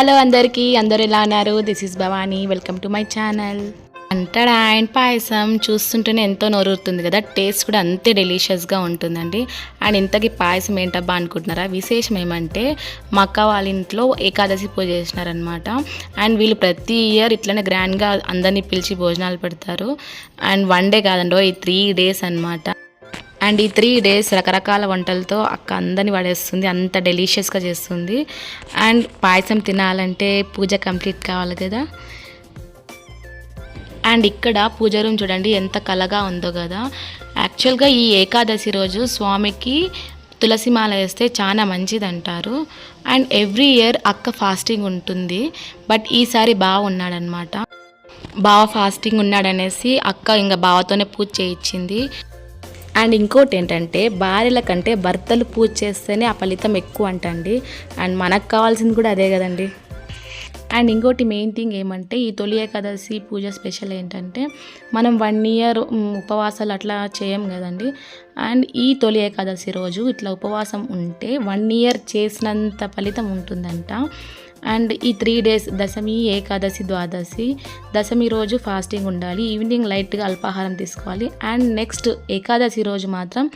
Hello అందరికీ అందరు ఎలా ఉన్నారు? This is Bhavani welcome to my channel అంటాడా అండ్ పాయసం చూస్తుంటేనే ఎంతో నోరుతుంది కదా. టేస్ట్ కూడా అంతే డెలిషియస్గా ఉంటుందండి. అండ్ ఇంతకీ పాయసం ఏంటబ్బా అనుకుంటున్నారా? విశేషం ఏమంటే మా అక్క వాళ్ళ ఇంట్లో ఏకాదశి పూజ చేసినారనమాట అండ్ వీళ్ళు ప్రతి ఇయర్ ఇట్లనే గ్రాండ్గా అందరినీ పిలిచి భోజనాలు పెడతారు. అండ్ వన్ డే కాదండి ఈ త్రీ డేస్ అన్నమాట. అండ్ ఈ త్రీ డేస్ రకరకాల వంటలతో అక్క అందరిని పడేస్తుంది అంత డెలిషియస్గా చేస్తుంది. అండ్ పాయసం తినాలంటే పూజ కంప్లీట్ కావాలి కదా. అండ్ ఇక్కడ పూజ రూమ్ చూడండి ఎంత కలగా ఉందో కదా. యాక్చువల్గా ఈ ఏకాదశి రోజు స్వామికి తులసిమాల వేస్తే చాలా మంచిది అంటారు అండ్ ఎవ్రీ ఇయర్ అక్క ఫాస్టింగ్ ఉంటుంది. బట్ ఈసారి బాగా ఉన్నాడనమాట. బావ ఫాస్టింగ్ ఉన్నాడనేసి అక్క ఇంకా బావతోనే పూజ చేయించింది. అండ్ ఇంకోటి ఏంటంటే భార్యల కంటే భర్తలు పూజ చేస్తేనే ఆ ఫలితం ఎక్కువ అంటండి. అండ్ మనకు కావాల్సింది కూడా అదే కదండి. అండ్ ఇంకోటి మెయిన్ థింగ్ ఏమంటే ఈ తొలి ఏకాదశి పూజ స్పెషల్ ఏంటంటే మనం వన్ ఇయర్ ఉపవాసాలు అట్లా చేయం కదండి. అండ్ ఈ తొలి ఏకాదశి రోజు ఇట్లా ఉపవాసం ఉంటే వన్ ఇయర్ చేసినంత ఫలితం ఉంటుందంట. అండ్ ఈ త్రీ డేస్ దశమి ఏకాదశి ద్వాదశి దశమి రోజు ఫాస్టింగ్ ఉండాలి. ఈవినింగ్ లైట్గా అల్పాహారం తీసుకోవాలి. అండ్ నెక్స్ట్ ఏకాదశి రోజు మాత్రం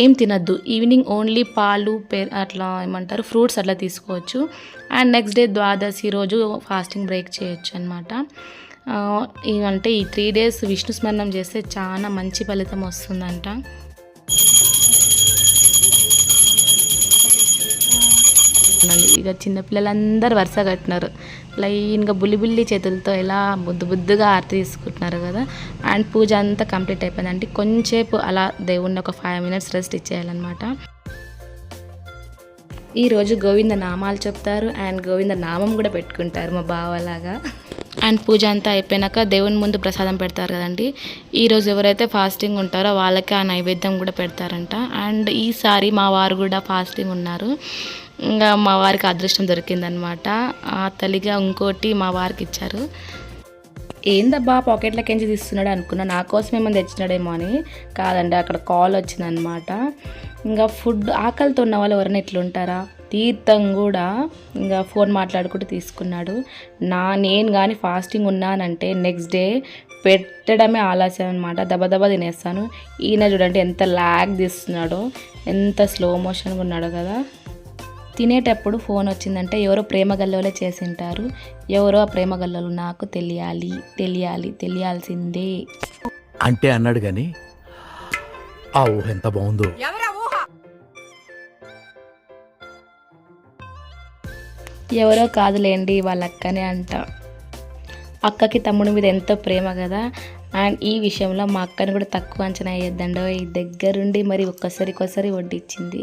ఏం తినద్దు. ఈవినింగ్ ఓన్లీ పాలు పె అట్లా ఏమంటారు ఫ్రూట్స్ అట్లా తీసుకోవచ్చు. అండ్ నెక్స్ట్ డే ద్వాదశి రోజు ఫాస్టింగ్ బ్రేక్ చేయొచ్చు అనమాట అంటే ఈ త్రీ డేస్ విష్ణు స్మరణం చేస్తే చాలా మంచి ఫలితం వస్తుందంట. అవునండి. ఇక చిన్నపిల్లలందరూ వరుస కట్టినారు. లైన్గా బుల్లి బుల్లి చేతులతో ఎలా బుద్దు బుద్దుగా ఆరతి తీసుకుంటున్నారు కదా. అండ్ పూజ అంతా కంప్లీట్ అయిపోయిందంటే కొంచెంసేపు అలా దేవుణ్ణి ఒక ఫైవ్ మినిట్స్ రెస్ట్ ఇచ్చేయాలన్నమాట. ఈరోజు గోవింద నామాలు చెప్తారు. అండ్ గోవింద నామం కూడా పెట్టుకుంటారు మా బావలాగా అండ్ పూజ అంతా అయిపోయినాక దేవుని ముందు ప్రసాదం పెడతారు కదండి. ఈరోజు ఎవరైతే ఫాస్టింగ్ ఉంటారో వాళ్ళకి ఆ నైవేద్యం కూడా పెడతారంట. అండ్ ఈసారి మా వారు కూడా ఫాస్టింగ్ ఉన్నారు. ఇంకా మా వారికి అదృష్టం దొరికిందనమాట. ఆ తల్లిగా ఇంకోటి మా వారికి ఇచ్చారు. ఏందబ్బా పాకెట్లకెంచి తీస్తున్నాడు అనుకున్నా నా కోసం ఏమైనా తెచ్చినాడేమో అని కాదండి అక్కడ కాల్ వచ్చిందనమాట. ఇంకా ఫుడ్ ఆకలితో ఉన్న వాళ్ళు ఎవరైనా ఎట్లుంటారా తీర్థం కూడా ఇంకా ఫోన్ మాట్లాడుకుంటూ తీసుకున్నాడు. నా నేను కానీ ఫాస్టింగ్ ఉన్నానంటే నెక్స్ట్ డే పెట్టడమే ఆలస్యం అనమాట దబదబా తినేస్తాను. ఈయన చూడండి ఎంత లాగ్ తీస్తున్నాడో ఎంత స్లో మోషన్గా ఉన్నాడో కదా. తినేటప్పుడు ఫోన్ వచ్చిందంటే ఎవరో ప్రేమ గల్లోలే చేసింటారు. ఎవరో ఆ ప్రేమ గల్లోలు నాకు తెలియాలి తెలియాలి తెలియాల్సిందే. అంటే అన్నాడు గాని ఆ ఊహ ఎంత బాగుందో. ఎవరో కాదులేండి వాళ్ళ అక్కనే అంట. అక్కకి తమ్ముడి మీద ఎంతో ప్రేమ కదా అండ్ ఈ విషయంలో మా అక్కని కూడా తక్కువ అంచనా వేయద్దండో ఈ దగ్గరుండి మరి ఒక్కసారికొకసారి వడ్డించింది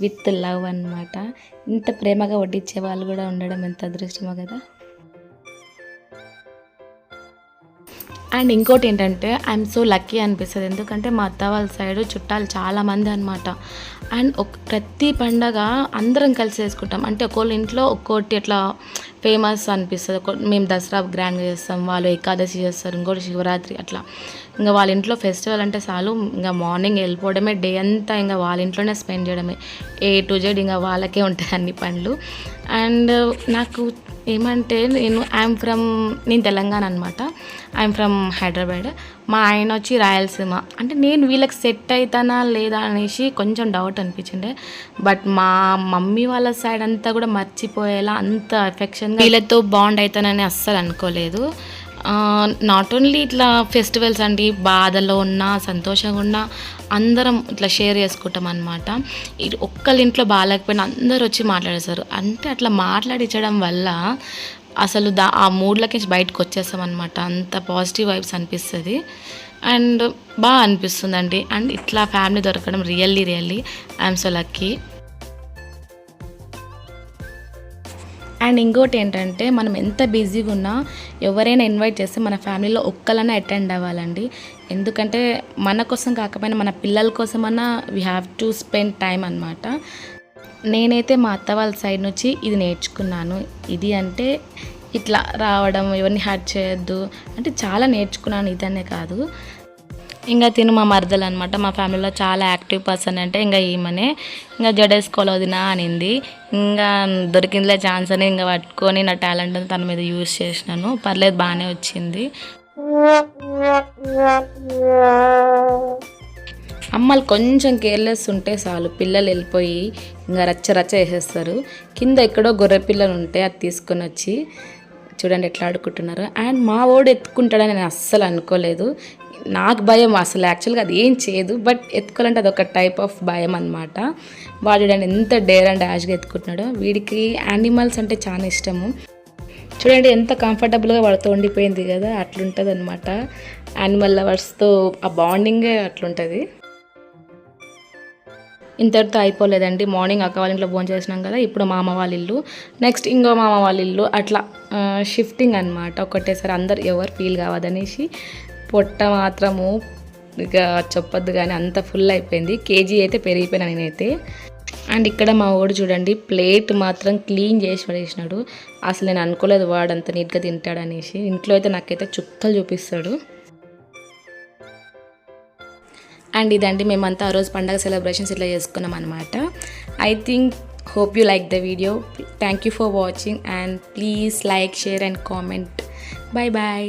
విత్ లవ్ అన్నమాట. ఇంత ప్రేమగా వడ్డించే వాళ్ళు కూడా ఉండడం ఎంత అదృష్టమో కదా. అండ్ ఇంకోటి ఏంటంటే ఐఎమ్ సో లక్కీ అనిపిస్తుంది. ఎందుకంటే మా అత్త వాళ్ళ సైడ్ చుట్టాలు చాలామంది అనమాట అండ్ ఒక ప్రతి పండగ అందరం కలిసి చేసుకుంటాం. అంటే ఒక్కోళ్ళ ఇంట్లో ఒక్కోటి అట్లా ఫేమస్ అనిపిస్తుంది. ఒక మేము దసరా గ్రాండ్గా చేస్తాం వాళ్ళు ఏకాదశి చేస్తారు ఇంకోటి శివరాత్రి అట్లా. ఇంకా వాళ్ళ ఇంట్లో ఫెస్టివల్ అంటే చాలు. ఇంకా మార్నింగ్ వెళ్ళిపోవడమే డే అంతా ఇంకా వాళ్ళ ఇంట్లోనే స్పెండ్ చేయడమే. ఏ టు జెడ్ ఇంకా వాళ్ళకే ఉంటాయి అన్ని పనులు అండ్ నాకు ఏమంటే నేను ఐఎమ్ ఫ్రమ్ నేను తెలంగాణ అనమాట ఐఎమ్ ఫ్రమ్ హైదరాబాద్. మా ఆయన వచ్చి రాయలసీమ. అంటే నేను వీళ్ళకి సెట్ అవుతానా లేదా అనేసి కొంచెం డౌట్ అనిపించిండే బట్ మా మమ్మీ వాళ్ళ సైడ్ అంతా కూడా మర్చిపోయేలా అంత అఫెక్షన్గా వీళ్ళతో బాండ్ అవుతానని అస్సలు అనుకోలేదు. నాట్ ఓన్లీ ఇట్లా ఫెస్టివల్స్ అండి బాధలో ఉన్నా సంతోషంగా ఉన్నా అందరం ఇట్లా షేర్ చేసుకుంటాం అనమాట ఒక్కళ్ళింట్లో ఇంట్లో బాగాలేకపోయినా అందరు వచ్చి మాట్లాడేస్తారు అంటే అట్లా మాట్లాడించడం వల్ల అసలు దా ఆ మూడ్లకి బయటకు వచ్చేస్తాం అనమాట అంత పాజిటివ్ వైబ్స్ అనిపిస్తుంది. అండ్ బాగా అనిపిస్తుందండి. అండ్ ఇట్లా ఫ్యామిలీ దొరకడం really really I'm so lucky and ఇంకోటి ఏంటంటే మనం ఎంత బిజీగా ఉన్నా ఎవరైనా ఇన్వైట్ చేస్తే మన ఫ్యామిలీలో ఒక్కలన్నా అటెండ్ అవ్వాలండి. ఎందుకంటే మన కోసం కాకపోయినా మన పిల్లల కోసమన్నా we have to spend time అనమాట నేనైతే మా అత్త వాళ్ళ సైడ్ నుంచి ఇది నేర్చుకున్నాను. ఇది అంటే ఇట్లా రావడం ఎవరిని హర్ట్ చేయొద్దు. అంటే చాలా నేర్చుకున్నాను ఇదనే కాదు. ఇంకా తిను మా మరదలు అనమాట మా ఫ్యామిలీలో చాలా యాక్టివ్ పర్సన్ అంటే ఇంకా ఈమెనే. ఇంకా జడేసుకోవాలి వదినా అనింది. ఇంకా దొరికిందిలే ఛాన్స్ అని ఇంకా పట్టుకొని నా టాలెంట్ తన మీద యూజ్ చేసినాను. పర్లేదు బాగానే వచ్చింది. అమ్మలు కొంచెం కేర్లెస్ ఉంటే చాలు. పిల్లలు వెళ్ళిపోయి ఇంకా రచ్చ రచ్చ వేసేస్తారు. కింద ఎక్కడో గొర్రె పిల్లలు ఉంటే అది తీసుకొని వచ్చి చూడండి ఎట్లా ఆడుకుంటున్నారు. అండ్ మా వాడు ఎత్తుకుంటాడని నేను అస్సలు అనుకోలేదు. నాకు భయం అసలు. యాక్చువల్గా అది ఏం చేయదు. బట్ ఎత్తుకోవాలంటే అది ఒక టైప్ ఆఫ్ భయం అనమాట వాడు చూడండి ఎంత డేర్ అండ్ డాష్గా ఎత్తుకుంటున్నాడో. వీడికి యానిమల్స్ అంటే చాలా ఇష్టము. చూడండి ఎంత కంఫర్టబుల్గా వాడితో ఉండిపోయింది కదా. అట్లుంటుంది అనమాట యానిమల్ లవర్స్తో ఆ బాండింగే అట్లుంటుంది. ఇంతటితో అయిపోలేదండి. మార్నింగ్ అక్క వాళ్ళ ఇంట్లో భోజనం చేసినాం కదా. ఇప్పుడు మామ వాళ్ళ ఇల్లు. నెక్స్ట్ ఇంకో మామ వాళ్ళ ఇల్లు. అట్లా షిఫ్టింగ్ అనమాట ఒకటేసారి అందరు ఎవరు ఫీల్ కావదనేసి పొట్ట మాత్రము ఇక చెప్పొద్దు కానీ అంత ఫుల్ అయిపోయింది. కేజీ అయితే పెరిగిపోయినా నేనైతే. అండ్ ఇక్కడ మా వాడు చూడండి ప్లేట్ మాత్రం క్లీన్ చేసి పడేసినాడు అసలు నేను అనుకోలేదు వాడు అంత నీట్గా తింటాడనేసి. ఇంట్లో అయితే నాకైతే చుక్కలు చూపిస్తాడు. అండ్ ఇదండి మేమంతా ఆ రోజు పండగ సెలబ్రేషన్స్ ఇట్లా చేసుకున్నాం అనమాట I think hope you like the video thank you for watching and please like share and comment bye bye